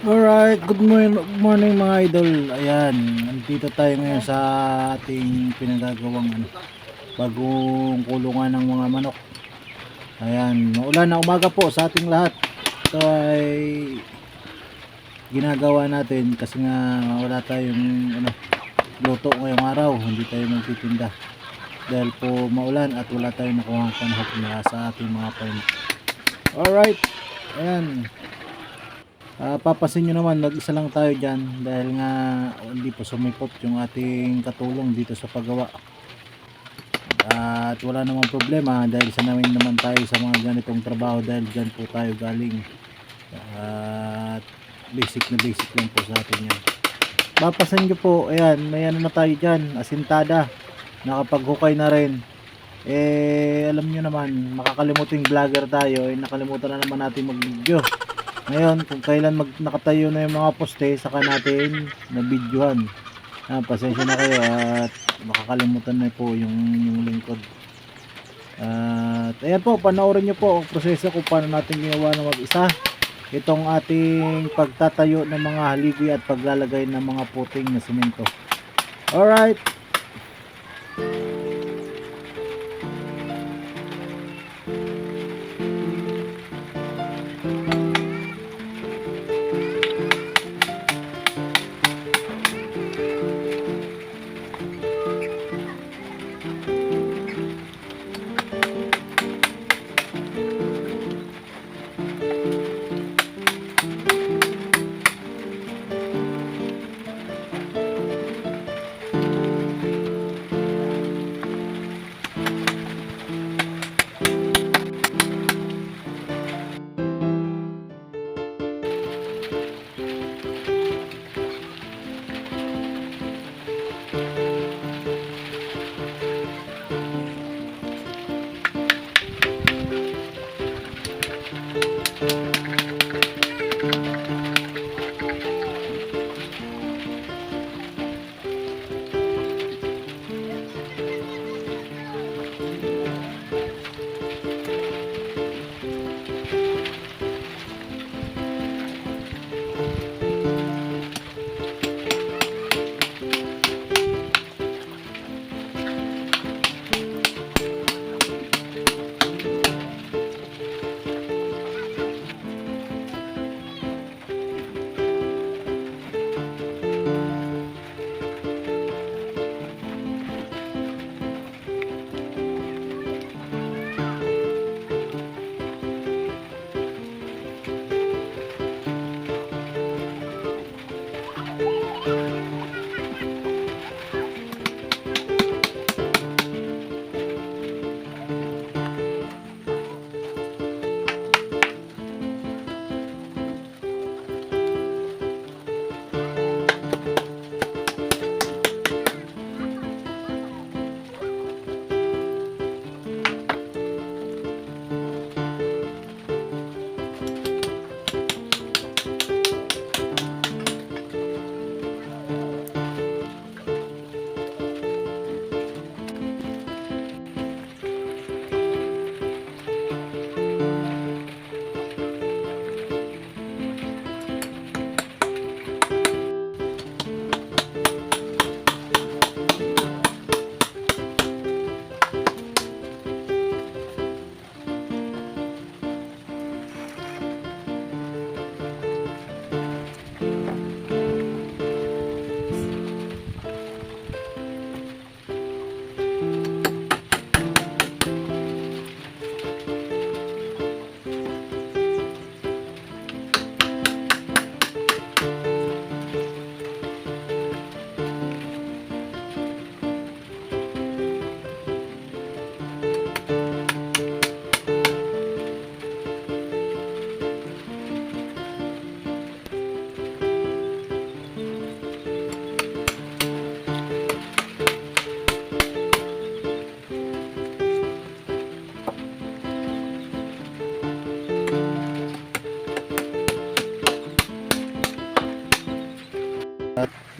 Alright, good morning, morning mga idol. Ayan, nandito tayo ngayon sa ating pinagagawang ano, bagong kulungan ng mga manok. Ayan, maulan na umaga po sa ating lahat. Ito ay ginagawa natin kasi nga wala tayong ano, luto ngayong araw. Hindi tayo magtitinda. Dahil po maulan at wala tayong nakuha panahon na sa ating mga farm. Alright, ayan. Ah, papasin nyo naman, nag-isa lang tayo dyan dahil nga hindi po sumipot yung ating katulong dito sa paggawa. At wala namang problema dahil sa namin naman tayo sa mga ganitong trabaho dahil dyan po tayo galing. At basic na basic lang po sa atin yan. Papasin nyo po, ayan, may ano na tayo dyan, asintada. Nakapaghukay na rin. Eh, alam nyo naman, makakalimuting vlogger tayo, eh, nakalimutan na naman natin mag-video. Ngayon, kung kailan mag nakatayo na yung mga poste, saka natin na videohan. Ah, pasensya na kayo at makakalimutan na po yung, yung lingkod. At ayan po, panoorin nyo po ang proseso kung paano natin ginawa na mag-isa. Itong ating pagtatayo ng mga haligi at paglalagay ng mga puting na simento. Alright.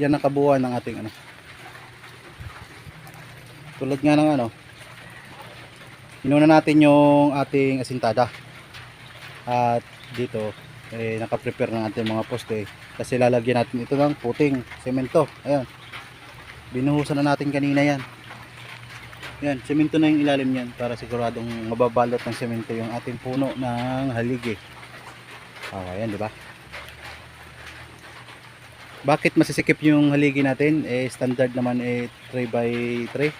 Yan ang kabuuan ng ating ano. Tulad nga ng ano inuna natin yung ating asintada. At dito eh, nakaprepare ng ating mga poste. Kasi lalagyan natin ito ng puting semento. Ayan. Binuhusan na natin kanina yan. Yan semento na yung ilalim yan para siguradong mababalot ng semento yung ating puno ng haligi. Oh, ayan di ba bakit masisikip yung haligi natin? Eh standard naman eh 3 by 3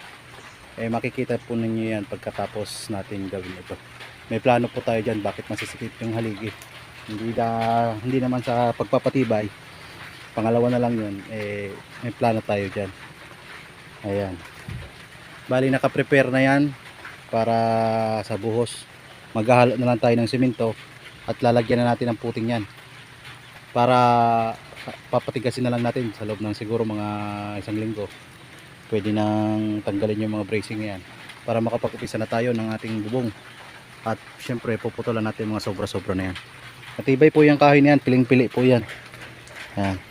eh makikita po ninyo yan pagkatapos natin gawin ito. May plano po tayo dyan bakit masisikip yung haligi. Hindi da, hindi naman sa pagpapatibay. Pangalawa na lang yun eh may plano tayo dyan. Ayan. Bali naka-prepare na yan para sa buhos. Maghahalo na lang tayo ng simento at lalagyan na natin ng puting yan. Para papatigasin na lang natin sa loob ng siguro mga isang linggo. Pwede nang tanggalin yung mga bracing yan para makapag-upisa na tayo ng ating bubong. At syempre puputulan natin mga sobra-sobra na yan. Matibay po yung kahoy na yan piling-pili po yan. Yan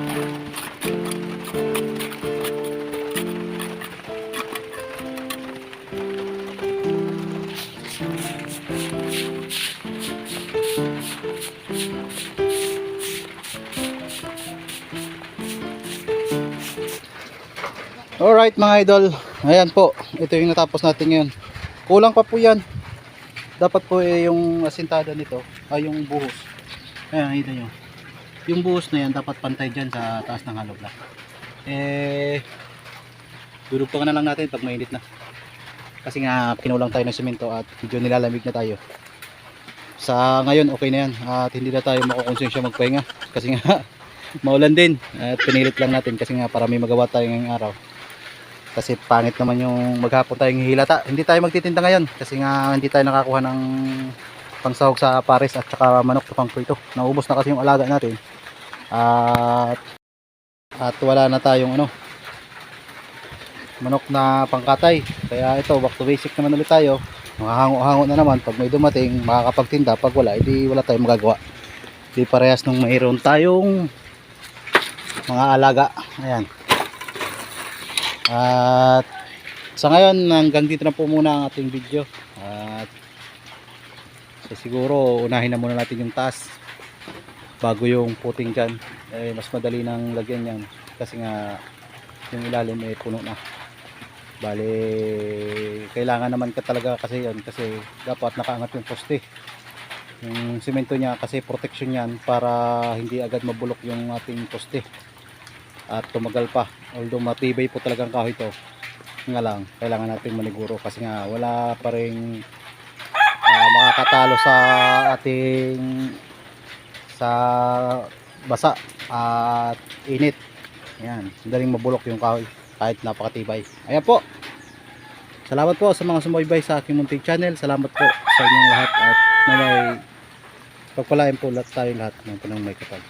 Alright mga idol, ayan po, ito yung natapos natin ngayon. Kulang pa po yan. Dapat po eh, yung asintada nito, ay yung buhos. Ayan, kita nyo. Yung buhos na yan, dapat pantay dyan sa taas ng hollow block. Eh, dudugtungan na lang natin pag mainit na. Kasi nga, kinulang tayo ng simento at medyo nilalamig na tayo. Sa ngayon, okay na yan. At hindi na tayo makukonsensya magpahinga. Kasi nga, maulan din. At pinilit lang natin kasi nga para may magawa tayo ngayong araw. Kasi pangit naman yung maghapon tayong hihilata. Hindi tayo magtitinda ngayon kasi nga hindi tayo nakakuha ng pangsahog sa pares at saka manok sa pangprito. Naubos na kasi yung alaga natin. At at wala na tayong ano manok na pangkatay. Kaya ito, back to basic naman ulit tayo. Makahango-hango na naman pag may dumating, makakapagtinda. Pag wala, edi wala tayong magagawa. Di parehas nung mayroon tayong mga alaga. Ayan. At sa ngayon, hanggang dito na po muna ang ating video. At so siguro, unahin na muna natin yung taas bago yung puting dyan. Eh, mas madali nang lagyan yan kasi nga yung ilalim eh puno na. Bale, kailangan naman ka talaga kasi yan kasi dapat nakaangat yung poste. Yung simento niya kasi protection yan para hindi agad mabulok yung ating poste at tumagal pa. Although matibay po talagang kahoy ito nga lang kailangan natin maniguro kasi nga wala pa rin ah, makakatalo sa ating sa basa at init. Yan daling mabulok yung kahoy kahit napakatibay. Ayan po. Salamat po sa mga sumubaybay sa aking munting channel. Salamat po sa inyong lahat at na may pagpalain po lahat tayo lahat ng punang may kapal